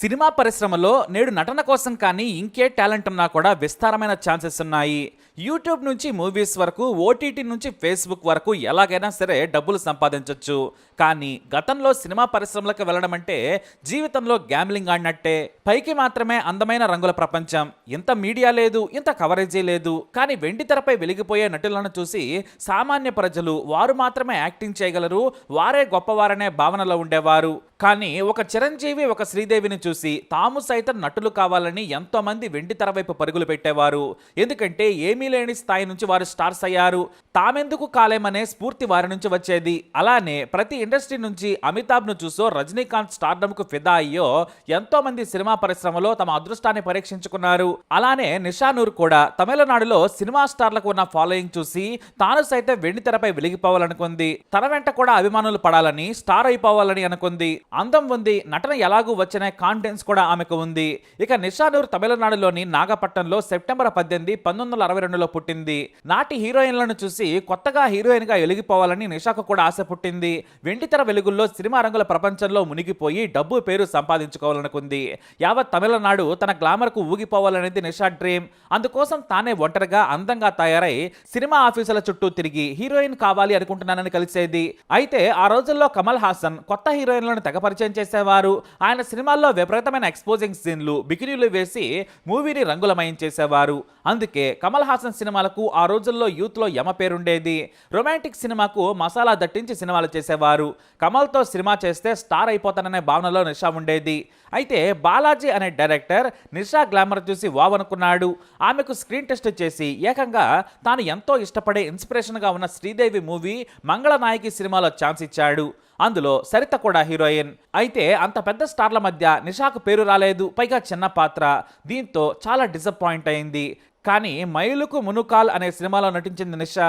Cinema పరిశ్రమలో నేడు నటన కోసం కానీ ఇంకే టాలెంట్ ఉన్నా కూడా విస్తారమైన ఛాన్సెస్ ఉన్నాయి. యూట్యూబ్ నుంచి మూవీస్ వరకు ఓటీటీ నుంచి ఫేస్బుక్ వరకు ఎలాగైనా సరే డబ్బులు సంపాదించవచ్చు కానీ గతంలో సినిమా పరిశ్రమలకు వెళ్ళడం అంటే జీవితంలో గ్యామ్లింగ్ ఆడినట్టే. పైకి మాత్రమే అందమైన రంగుల ప్రపంచం. ఇంత మీడియా లేదు ఇంత కవరేజీ లేదు. కానీ వెండి తెరపై వెలిగిపోయే నటులను చూసి సామాన్య ప్రజలు వారు మాత్రమే యాక్టింగ్ చేయగలరు వారే గొప్పవారనే భావనలో ఉండేవారు. కానీ ఒక చిరంజీవి ఒక శ్రీదేవిని చూసి తాము సైతం నటులు కావాలని ఎంతోమంది వెండి తెర వైపు పరుగులు పెట్టేవారు. ఎందుకంటే ఏమీ లేని స్థాయి నుంచి వారు స్టార్స్ అయ్యారు. తామెందుకు కాలేమనే స్ఫూర్తి వారి నుంచి వచ్చేది. అలానే ప్రతి ఇండస్ట్రీ నుంచి అమితాబ్ను చూసో రజనీకాంత్ స్టార్డమ్కు ఫిదా అయ్యో ఎంతోమంది సినిమా సినిమా పరిశ్రమలో తమ అదృష్టాన్ని పరీక్షించుకున్నారు. అలానే నిషానూర్ కూడా తమిళనాడులో సినిమా స్టార్లకు ఉన్న ఫాలోయింగ్ చూసి తాను సైతం వెండి తెరపై వెలిగిపోవాలనుకుంది. తన వెంట కూడా అభిమానులు పడాలని స్టార్ అయిపోవాలని అనుకుంది. అందం ఉంది నటన ఎలాగూ వచ్చిన కాన్ఫిడెన్స్ కూడా ఆమెకు ఉంది. ఇక నిషానూర్ తమిళనాడులోని నాగపట్నంలో సెప్టెంబర్ పద్దెనిమిది పంతొమ్మిది వందల అరవై రెండులో పుట్టింది. నాటి హీరోయిన్లను చూసి కొత్తగా హీరోయిన్గా వెలిగిపోవాలని నిషాకు కూడా ఆశ పుట్టింది. వెండితెర వెలుగుల్లో సినిమా రంగుల ప్రపంచంలో మునిగిపోయి డబ్బు పేరు సంపాదించుకోవాలనుకుంది. యావత్ తమిళనాడు తన గ్లామర్కు ఊగిపోవాలనేది నిషా డ్రీమ్. అందుకోసం తానే ఒంటరిగా అందంగా తయారై సినిమా ఆఫీసుల చుట్టూ తిరిగి హీరోయిన్ కావాలి అనుకుంటున్నానని కలిసేది. అయితే ఆ రోజుల్లో కమల్ హాసన్ కొత్త హీరోయిన్లను తెగ పరిచయం చేసేవారు. ఆయన సినిమాల్లో విపరీతమైన ఎక్స్పోజింగ్ సీన్లు బికినీలు వేసి మూవీని రంగులమయం చేసేవారు. అందుకే కమల్ హాసన్ సినిమాలకు ఆ రోజుల్లో యూత్లో యమ పేరుండేది. రొమాంటిక్ సినిమాకు మసాలా దట్టించి సినిమాలు చేసేవారు. కమల్తో సినిమా చేస్తే స్టార్ అయిపోతాననే భావనలో నిషా ఉండేది. అయితే శివాజీ అనే డైరెక్టర్ నిషా గ్లామర్ చూసి వావ్ అనుకున్నాడు ఆమెకు స్క్రీన్ టెస్ట్ చేసి ఏకంగా తాను ఎంతో ఇష్టపడే ఇన్స్పిరేషన్గా ఉన్న శ్రీదేవి మూవీ మంగళనాయకి సినిమాలో ఛాన్స్ ఇచ్చాడు. అందులో సరిత కూడా హీరోయిన్. అయితే అంత పెద్ద స్టార్ల మధ్య నిషాకు పేరు రాలేదు. పైగా చిన్న పాత్ర. దీంతో చాలా డిసప్పాయింట్ అయింది. కానీ మైలుకు మునుకాల్ అనే సినిమాలో నటించింది నిషా.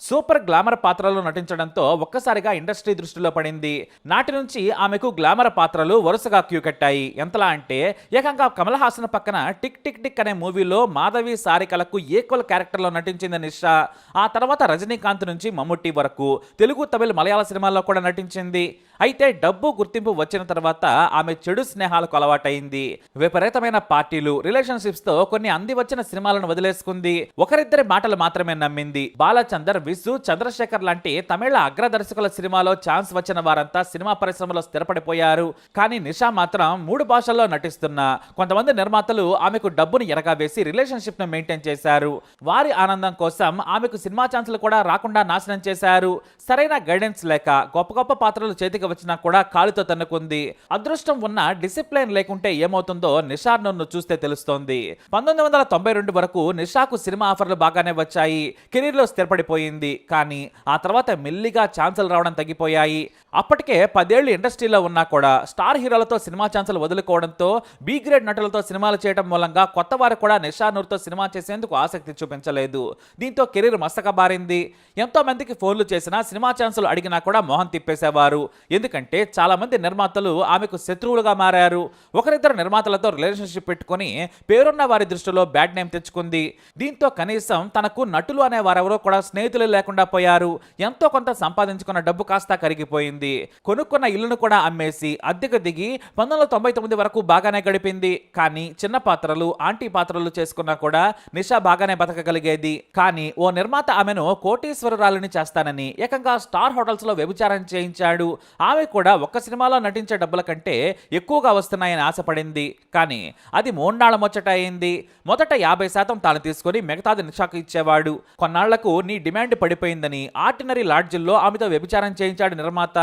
సూపర్ గ్లామర్ పాత్రలో నటించడంతో ఒక్కసారిగా ఇండస్ట్రీ దృష్టిలో పడింది. నాటి నుంచి ఆమెకు గ్లామర్ పాత్రలు వరుసగా క్యూ కట్టాయి. ఎంతలా అంటే ఏకంగా కమల్ హాసన్ పక్కన టిక్ టిక్ టిక్ అనే మూవీలో మాధవి సారికలకు ఈక్వల్ క్యారెక్టర్లో నటించింది నిషా. ఆ తర్వాత రజనీకాంత్ నుంచి మమ్ముట్టి వరకు. తెలుగు తమిళ మలయాళ సినిమాల్లో కూడా నటించింది. అయితే డబ్బు గుర్తింపు వచ్చిన తర్వాత ఆమె చెడు స్నేహాలకు అలవాటైంది. విపరీతమైన పార్టీలు రిలేషన్షిప్స్తో కొన్ని అంది వచ్చిన సినిమాలను వదిలేసుకుంది. ఒకరిద్దరి మాటలు మాత్రమే నమ్మింది. బాలచందర్ విసు చంద్రశేఖర్ లాంటి తమిళ అగ్రదర్శకుల సినిమాలో ఛాన్స్ వచ్చిన వారంతా సినిమా పరిశ్రమలో స్థిరపడిపోయారు. కానీ నిషా మాత్రం మూడు భాషల్లో నటిస్తున్న. కొంతమంది నిర్మాతలు ఆమెకు డబ్బును ఎరగావేసి రిలేషన్షిప్ను మెయింటైన్ చేశారు. వారి ఆనందం కోసం ఆమెకు సినిమా ఛాన్సులు కూడా రాకుండా నాశనం చేశారు. సరైన గైడెన్స్ లేక గొప్ప గొప్ప పాత్రలు చేతికి వచ్చినా కూడా కాలుతో తన్నుకుంది. అదృష్టం ఉన్న డిసిప్లైన్ లేకుంటే ఏమవుతుందో నిషా నన్ను చూస్తే తెలుస్తోంది. పంతొమ్మిది వందల తొంభై రెండు వరకు నిషాకు సినిమా ఆఫర్లు బాగానే వచ్చాయి. కెరీర్లో స్థిరపడిపోయింది. కానీ ఆ తర్వాత మెల్లిగా ఛాన్సులు రావడం తగ్గిపోయాయి. అప్పటికే పదేళ్ళు ఇండస్ట్రీలో ఉన్నా కూడా స్టార్ హీరోలతో సినిమా ఛాన్సులు వదులుకోవడంతో బి గ్రేడ్ నటులతో సినిమాలు చేయడం మూలంగా కొత్త వారు కూడా నిషా నూర్తో సినిమా చేసేందుకు ఆసక్తి చూపించలేదు. దీంతో కెరీర్ మస్తకబారింది ఎంతో మందికి ఫోన్లు చేసినా సినిమా ఛాన్సులు అడిగినా కూడా మొహం తిప్పేసేవారు. ఎందుకంటే చాలా మంది నిర్మాతలు ఆమెకు శత్రువులుగా మారారు. ఒకరిద్దరు నిర్మాతలతో రిలేషన్షిప్ పెట్టుకొని పేరున్న వారి దృష్టిలో బ్యాడ్ నేమ్ తెచ్చుకుంది. దీంతో కనీసం తనకు నటులు అనే వారెవరో కూడా స్నేహితులు లేకుండా పోయారు. ఎంతో కొంత సంపాదించుకున్న డబ్బు కాస్త కరిగిపోయింది. కొనుక్కున్న ఇల్లును కూడా అమ్మేసి అద్దెకు దిగి పంతొమ్మిది వందల తొంభై తొమ్మిది వరకు బాగానే గడిపింది. కానీ చిన్న పాత్రలు ఆంటీ పాత్రలు చేసుకున్నా కూడా నిషా బాగానే బతకగలిగేది. కానీ ఓ నిర్మాత ఆమెను కోటీశ్వరురాలిని చేస్తానని ఏకంగా స్టార్ హోటల్స్లో వ్యభిచారం చేయించాడు. ఆమె కూడా ఒక్క సినిమాలో నటించే డబ్బుల కంటే ఎక్కువగా వస్తున్నాయని ఆశపడింది. కానీ అది మూన్నాళ్ళ ముచ్చట అయింది. మొదట యాభై శాతం తాను తీసుకొని మిగతాది నిషాకు ఇచ్చేవాడు. కొన్నాళ్ళకు నీ డిమాండ్ పడిపోయిందని ఆర్డినరీ లాడ్జిల్లో ఆమెతో వ్యభిచారం చేయించాడు నిర్మాత.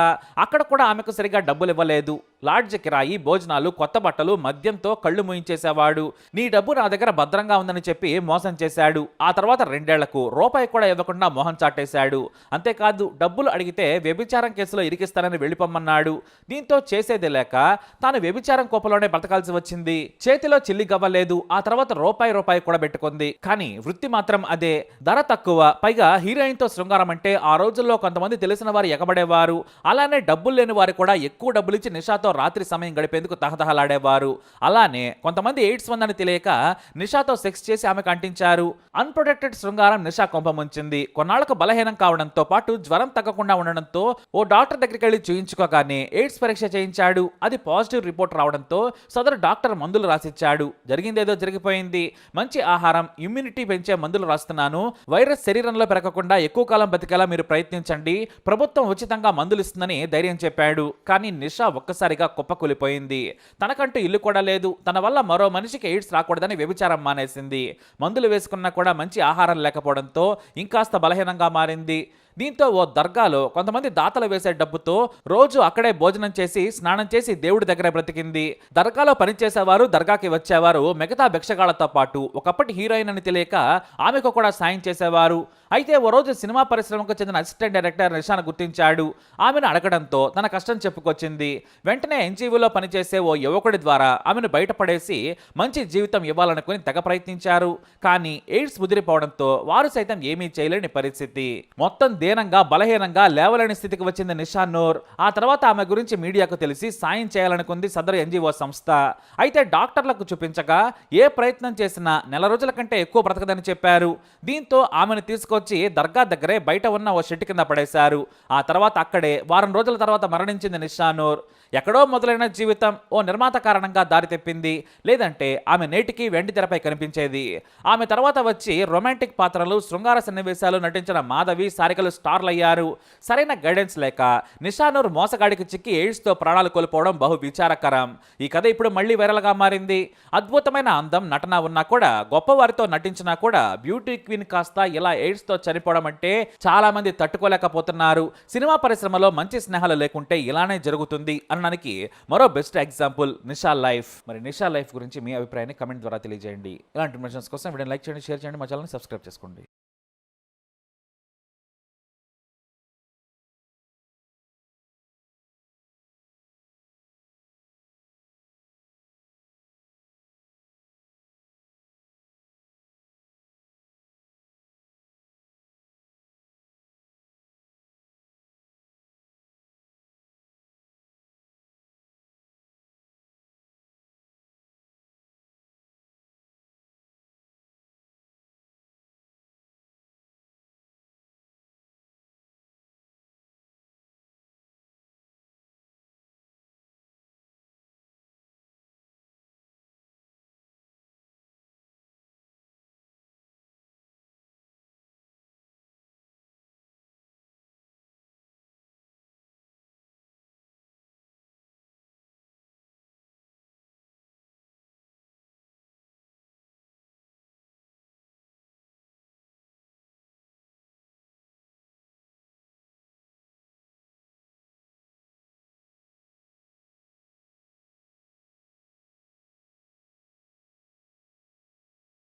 అక్కడ కూడా ఆమెకు సరిగా డబ్బులు ఇవ్వలేదు లాడ్జ్ కిరాయి భోజనాలు కొత్త బట్టలు మద్యంతో కళ్ళు మూయించేసేవాడు. నీ డబ్బు నా దగ్గర భద్రంగా ఉందని చెప్పి మోసం చేశాడు. ఆ తర్వాత రెండేళ్ళకు రూపాయి కూడా ఇవ్వకుండా మోహన్ చాటేశాడు. అంతేకాదు డబ్బులు అడిగితే వ్యభిచారం కేసులో ఇరికిస్తానని వెళ్ళిపోమ్మన్నాడు. దీంతో చేసేది లేక తాను వ్యభిచారం కోపంలోనే బ్రతకాల్సి వచ్చింది. చేతిలో చిల్లి గవ్వలేదు. ఆ తర్వాత రూపాయి రూపాయి కూడా పెట్టుకుంది. కానీ వృత్తి మాత్రం అదే. ధర తక్కువ. పైగా హీరోయిన్తో శృంగారం అంటే ఆ రోజుల్లో కొంతమంది తెలిసిన వారు ఎగబడేవారు. అలానే డబ్బులు లేని వారు కూడా ఎక్కువ డబ్బులిచ్చి నిషాతో నిషాతో రాత్రి సమయం గడిపేందుకు తహతహలాడేవారు. అలానే కొంతమంది ఎయిడ్స్ ఉందని తెలియక నిషాతో సెక్స్ చేసి ఆమెకు అంటించారు. అన్ప్రొటెక్టెడ్ శృంగారం నిషా కొంపముంచింది కొన్నాళ్ళకు బలహీనం కావడంతో పాటు జ్వరం తగ్గకుండా ఉండడంతో ఓ డాక్టర్ దగ్గరికి వెళ్ళి చూయించుకోగానే ఎయిడ్స్ పరీక్ష చేయించాడు. అది పాజిటివ్ రిపోర్ట్ రావడంతో సదరు డాక్టర్ మందులు రాసిచ్చాడు. జరిగిందేదో జరిగిపోయింది. మంచి ఆహారం ఇమ్యూనిటీ పెంచే మందులు రాస్తున్నాను. వైరస్ శరీరంలో పెరగకుండా ఎక్కువ కాలం బతికేలా మీరు ప్రయత్నించండి. ప్రభుత్వం ఉచితంగా మందులు ఇస్తుందని ధైర్యం చెప్పాడు. కానీ నిషా ఒక్కసారి ఒక్కసారిగా కుప్పకూలిపోయింది. తనకంటూ ఇల్లు కూడా లేదు. తన వల్ల మరో మనిషికి ఎయిడ్స్ రాకూడదని వ్యభిచారం మానేసింది. మందులు వేసుకున్నా కూడా మంచి ఆహారం లేకపోవడంతో ఇంకాస్త బలహీనంగా మారింది. దీంతో ఓ దర్గాలో కొంతమంది దాతలు వేసే డబ్బుతో రోజు అక్కడే భోజనం చేసి స్నానం చేసి దేవుడి దగ్గర బ్రతికింది. దర్గాలో పనిచేసేవారు దర్గాకి వచ్చేవారు మిగతా భిక్షగాళ్ళతో పాటు ఒకప్పటి హీరోయిన్ అని తెలియక ఆమెకు కూడా సాయం చేసేవారు. అయితే ఓ రోజు సినిమా పరిశ్రమకు చెందిన అసిస్టెంట్ డైరెక్టర్ నిషాను గుర్తించాడు. ఆమెను అడగడంతో తన కష్టం చెప్పుకొచ్చింది. వెంటనే ఎన్జీఓలో పనిచేసే ఓ యువకుడి ద్వారా ఆమెను బయటపడేసి మంచి జీవితం ఇవ్వాలనుకుని తెగ ప్రయత్నించారు. కానీ ఎయిడ్స్ ముదిరిపోవడంతో వారు సైతం ఏమీ చేయలేని పరిస్థితి. మొత్తం దీనంగా బలహీనంగా లేవలేని స్థితికి వచ్చింది నిషానూర్ ఆ తర్వాత ఆమె గురించి మీడియాకు తెలిసి సాయం చేయాలనుకుంది సదరు ఎన్జిఓ సంస్థ. అయితే డాక్టర్లకు చూపించగా ఏ ప్రయత్నం చేసినా నెల రోజుల కంటే ఎక్కువ బ్రతకదని చెప్పారు. దీంతో ఆమెను తీసుకొచ్చి దర్గా దగ్గరే బయట ఉన్న ఓ షెట్టు కింద పడేశారు. ఆ తర్వాత అక్కడే వారం రోజుల తర్వాత మరణించింది నిషానూర్ ఎక్కడో మొదలైన జీవితం ఓ నిర్మాత కారణంగా దారి తెప్పింది. లేదంటే ఆమె నేటికి వెండి తెరపై కనిపించేది. ఆమె తర్వాత వచ్చి రొమాంటిక్ పాత్రలు శృంగార సన్నివేశాలు నటించిన మాధవి సారికలు స్టార్లు అయ్యారు సరైన గైడెన్స్ లేక నిషానూర్ మోసగాడికి చిక్కి ఎయిడ్స్తో ప్రాణాలు కోల్పోవడం బహు విచారకరం. ఈ కథ ఇప్పుడు మళ్ళీ వైరల్గా మారింది. అద్భుతమైన అందం నటన ఉన్నా కూడా గొప్పవారితో నటించినా కూడా బ్యూటీ క్వీన్ కాస్త ఇలా ఎయిడ్స్తో చనిపోవడం అంటే చాలామంది తట్టుకోలేకపోతున్నారు. సినిమా పరిశ్రమలో మంచి స్నేహాలు లేకుంటే ఇలానే జరుగుతుంది అనడానికి మరో బెస్ట్ ఎగ్జాంపుల్ నిషా లైఫ్. మరి నిషా లైఫ్ గురించి మీ అభిప్రాయాన్ని కమెంట్ ద్వారా తెలియజేయండి. ఇలాంటి ఇన్ఫర్మేషన్స్ కోసం వీడియో లైక్ చేయండి షేర్ చేయండి మా ఛానల్ని సబ్స్క్రైబ్ చేసుకోండి.